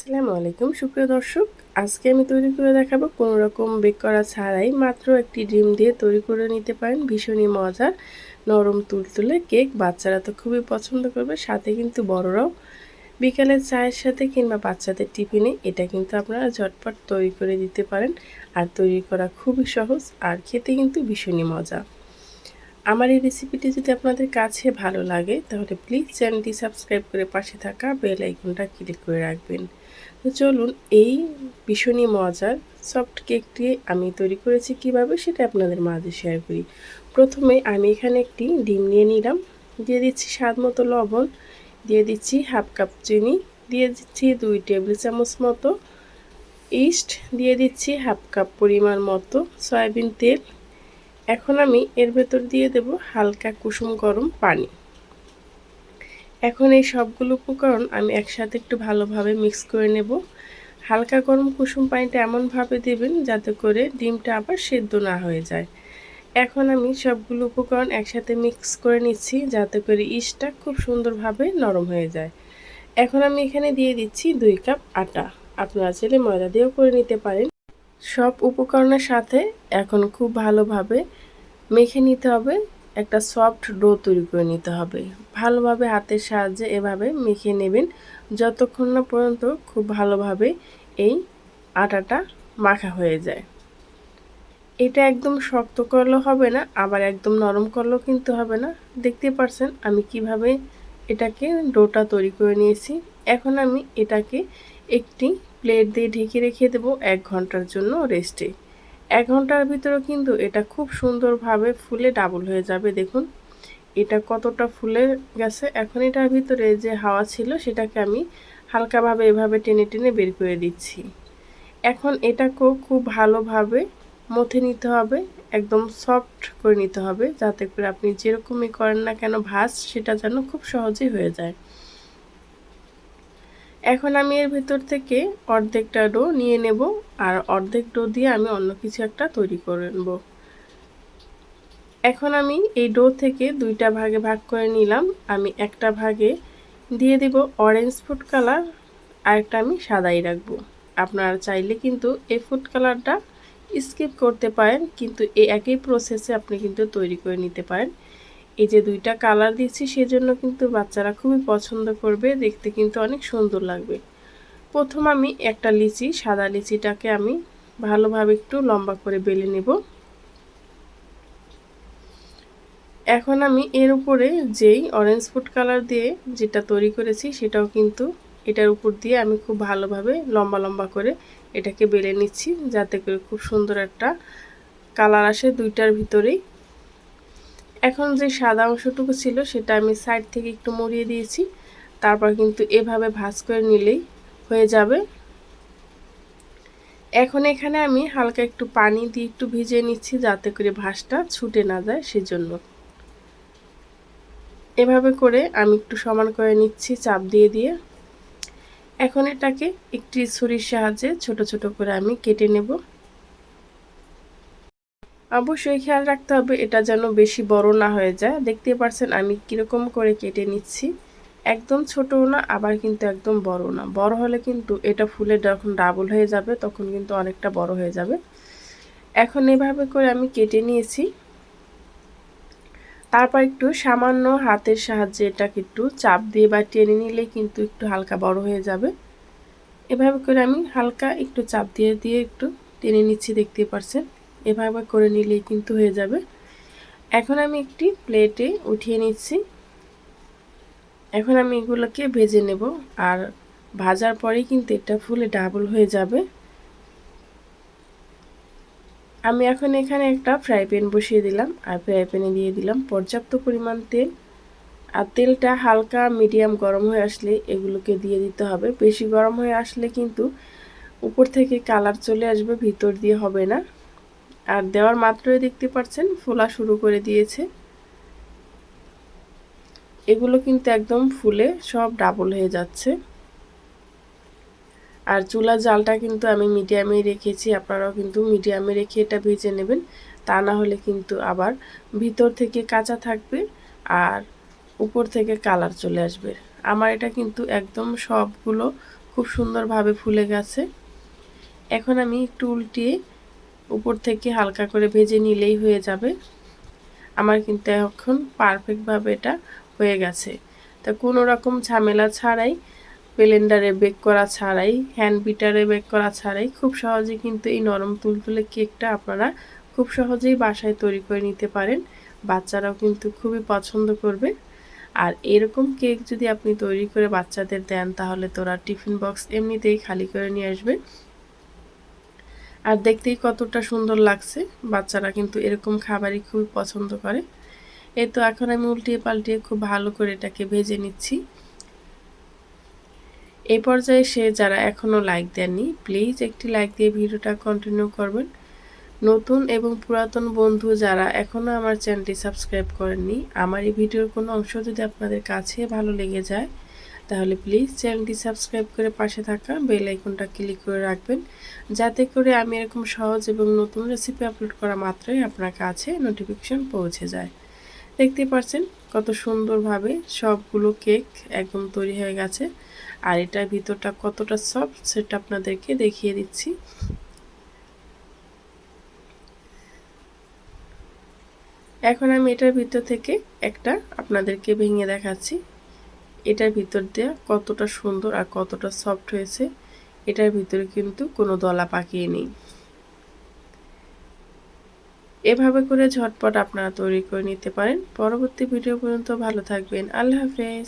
আসসালামু আলাইকুম, সুপ্রিয় দর্শক। আজকে আমি তৈরি করে দেখাবো কোনো রকম বেক করা ছাড়াই মাত্র একটি ডিম দিয়ে তৈরি করে নিতে পারেন। ভীষণই মজার, নরম, তুলতুলে কেক। বাচ্চারা তো খুবই পছন্দ করবে। সাথে কিন্তু বড়রাও বিকালের চায়ের সাথে কিংবা বাচ্চাদের টিফিনে এটা কিন্তু আপনারা ঝটপট তৈরি করে দিতে পারেন। আর তৈরি করা খুবই সহজ আর খেতে কিন্তু ভীষণই মজা। আমার এই রেসিপিটি যদি আপনাদের কাছে ভালো লাগে, তাহলে প্লিজ চ্যানেলটি সাবস্ক্রাইব করে পাশে থাকা বেল আইকনটা ক্লিক করে রাখবেন। তো চলুন এই ভীষণই মজার সফট কেকটি আমি তৈরি করেছি কীভাবে সেটা আপনাদের মাঝে শেয়ার করি। প্রথমে আমি এখানে একটি ডিম নিয়ে নিলাম, দিয়ে দিচ্ছি স্বাদ মতো লবণ, দিয়ে দিচ্ছি হাফ কাপ চিনি, দিয়ে দিচ্ছি দুই টেবিল চামচ মতো ইস্ট দিয়ে দিচ্ছি হাফ কাপ পরিমাণ মতো সয়াবিন তেল। এখন আমি এর ভেতর দিয়ে দেব হালকা কুসুম গরম পানি। এখন এই সবগুলো উপকরণ আমি একসাথে একটু ভালোভাবে মিক্স করে নেব। হালকা গরম কুসুম পানিটা এমনভাবে দেবেন যাতে করে ডিমটা আবার সেদ্ধ না হয়ে যায়। এখন আমি সবগুলো উপকরণ একসাথে মিক্স করে নিচ্ছি যাতে করে ইস্টটা খুব সুন্দরভাবে নরম হয়ে যায়। এখন আমি এখানে দিয়ে দিচ্ছি দুই কাপ আটা। আপনারা চাইলে ময়দা দিয়েও করে নিতে পারেন। সব উপকরণের সাথে এখন খুব ভালোভাবে মেখে নিতে হবে। একটা সফট ডো তৈরি করে নিতে হবে। ভালোভাবে হাতের সাহায্যে এভাবে মেখে নেবেন। যতক্ষণ না পর্যন্ত খুব ভালোভাবে এই আটাটা মাখা হয়ে যায়। এটা একদম শক্ত করলেও হবে না, আবার একদম নরম করলেও কিন্তু হবে না। দেখতে পারছেন আমি কীভাবে এটাকে ডোটা তৈরি করে নিয়েছি। এখন আমি এটাকে একটি প্লেট দিয়ে ঢেকে রেখে দেবো এক ঘণ্টার জন্য রেস্টে। এক ঘণ্টার ভিতরে কিন্তু এটা খুব সুন্দরভাবে ফুলে ডাবল হয়ে যাবে, দেখুন। এটা কতটা ফুলে গেছে। এখন এটার ভিতরে যে হাওয়া ছিল, সেটাকে আমি হালকাভাবে এভাবে টেনে টেনে বের করে দিচ্ছি। এখন এটাকেও খুব ভালোভাবে মথে নিতে হবে, একদম সফট করে নিতে হবে, যাতে করে আপনি যেরকমই করেন না কেন, ভাজ সেটা যেন খুব সহজেই হয়ে যায়। এখন আমি এর ভেতর থেকে অর্ধেকটা ডো নিয়ে নেব আর অর্ধেক ডো দিয়ে আমি অন্য কিছু একটা তৈরি করে নেব। এখন আমি এই ডো থেকে দুইটা ভাগে ভাগ করে নিলাম। আমি একটা ভাগে দিয়ে দেব অরেঞ্জ ফুড কালার আর একটা আমি সাদাই রাখব। আপনারা চাইলে কিন্তু এই ফুড কালারটা স্কিপ করতে পারেন, কিন্তু এই একই প্রসেসে আপনি কিন্তু তৈরি করে নিতে পারেন। এই যে দুইটা কালার দিচ্ছি সেজন্য কিন্তু বাচ্চারা খুবই পছন্দ করবে, দেখতে কিন্তু অনেক সুন্দর লাগবে। প্রথম আমি একটা লিচি, সাদা লিচিটাকে আমি ভালোভাবে একটু লম্বা করে বেলে নেব। এখন আমি এর উপরে যেই অরেঞ্জ ফুড কালার দিয়ে যেটা তৈরি করেছি সেটাও কিন্তু এটার উপর দিয়ে আমি খুব ভালোভাবে লম্বা লম্বা করে এটাকে বেলে নিচ্ছি, যাতে করে খুব সুন্দর একটা কালার আসে দুইটার ভিতরেই। এখন যে সাদা অংশটুকু ছিল সেটা আমি সাইড থেকে একটু মরিয়ে দিয়েছি। তারপর কিন্তু এভাবে ভাজ করে নিলেই হয়ে যাবে। এখন এখানে আমি হালকা একটু পানি দিয়ে একটু ভিজিয়ে নিচ্ছি যাতে করে ভাসটা ছুটে না যায় সেজন্য। এভাবে করে আমি একটু সমান করে নিচ্ছি চাপ দিয়ে দিয়ে। এখন এটাকে একটি ছুরির সাহায্যে ছোট ছোট করে আমি কেটে নেব। অবশ্যই খেয়াল রাখতে হবে, এটা যেন বেশি বড় না হয়ে যায়। দেখতে পারছেন, আমি কীরকম করে কেটে নিচ্ছি। একদম ছোটও না, আবার কিন্তু একদম বড় না। বড় হলে কিন্তু এটা ফুলে যখন ডাবল হয়ে যাবে, তখন কিন্তু অনেকটা বড় হয়ে যাবে। এখন এভাবে করে আমি কেটে নিয়েছি। তারপর একটু সামান্য হাতের সাহায্যে এটাকে একটু চাপ দিয়ে বা টেনে নিলে কিন্তু একটু হালকা বড় হয়ে যাবে। এভাবে করে আমি হালকা একটু চাপ দিয়ে দিয়ে একটু টেনে নিচ্ছি দেখতে পারছেন। এভাবে করে নিলেই কিন্তু হয়ে যাবে। এখন আমি একটি প্লেটে উঠিয়ে নিচ্ছি। এখন আমি এগুলোকে ভেজে নেব আর ভাজার পরেই কিন্তু এটা ফুলে ডাবল হয়ে যাবে। আমি এখন এখানে একটা ফ্রাই প্যান বসিয়ে দিলাম আর ফ্রাই প্যানে দিয়ে দিলাম পর্যাপ্ত পরিমাণ তেল। আর তেলটা হালকা মিডিয়াম গরম হয়ে আসলে এগুলোকে দিয়ে দিতে হবে। বেশি গরম হয়ে আসলে কিন্তু উপর থেকে কালার চলে আসবে, ভিতর দিয়ে হবে না। আর দেওয়ার মাত্রই দেখতে পাচ্ছেন ফোলা শুরু করে দিয়েছে। এগুলো কিন্তু একদম ফুলে সব ডাবল হয়ে যাচ্ছে। আর চুলার জালটা কিন্তু আমি মিডিয়ামে রেখেছি, আপনারাও কিন্তু মিডিয়ামে রেখে এটা ভেজে নেবেন। তা না হলে কিন্তু আবার ভিতর থেকে কাঁচা থাকবে আর উপর থেকে কালার চলে আসবে। আমার এটা কিন্তু একদম সবগুলো খুব সুন্দরভাবে ফুলে গেছে। এখন আমি একটু উল্টিয়ে উপর থেকে হালকা করে ভেজে নিলেই হয়ে যাবে। আমার কিন্তু এখন পারফেক্টভাবে এটা হয়ে গেছে। তা কোনো রকম ঝামেলা ছাড়াই ব্লেন্ডারে বেক করা ছাড়াই হ্যান্ড বিটারে বেক করা ছাড়াই খুব সহজে কিন্তু এই নরম তুলতুলে কেকটা আপনারা খুব সহজেই বাসায় তৈরি করে নিতে পারেন। বাচ্চারাও কিন্তু খুবই পছন্দ করবে। আর এরকম কেক যদি আপনি তৈরি করে বাচ্চাদের দেন, তাহলে তোরা টিফিন বক্স এমনিতেই খালি করে নিয়ে আসবে। আর দেখতেই কতটা সুন্দর লাগছে। বাচ্চারা কিন্তু এরকম খাবারই খুবই পছন্দ করে। এই তো এখন আমি উল্টিয়ে পাল্টিয়ে খুব ভালো করে এটাকে ভেজে নিচ্ছি। এই পর্যায়ে সে যারা এখনও লাইক দেননি, প্লিজ একটি লাইক দিয়ে ভিডিওটা কন্টিনিউ করবেন। নতুন এবং পুরাতন বন্ধু যারা এখনও আমার চ্যানেলটি সাবস্ক্রাইব করেননি, আমার এই ভিডিওর কোনো অংশ যদি আপনাদের কাছে ভালো লেগে যায় তাহলে প্লিজ চ্যানেলটি সাবস্ক্রাইব করে পাশে থাকা বেল আইকনটা ক্লিক করে রাখবেন, যাতে করে আমি এরকম সহজ এবং নতুন রেসিপি আপলোড করা মাত্রই আপনার কাছে নোটিফিকেশন পৌঁছে যায়। দেখতে পাচ্ছেন কত সুন্দরভাবে সবগুলো কেক একদম তৈরি হয়ে গেছে, আর এটার ভিতরটা কতটা সফট সেটা আপনাদেরকে দেখিয়ে দিচ্ছি। এখন আমি এটার ভিতর থেকে একটা আপনাদেরকে ভেঙে দেখাচ্ছি। এটার ভিতর দিয়ে কতটা সুন্দর আর কতটা সফট হয়েছে, এটার ভিতরে কিন্তু কোনো দলা পাকিয়ে নেই। এভাবে করে ঝটপট আপনারা তৈরি করে নিতে পারেন। পরবর্তী ভিডিও পর্যন্ত ভালো থাকবেন। আল্লাহ হাফেজ।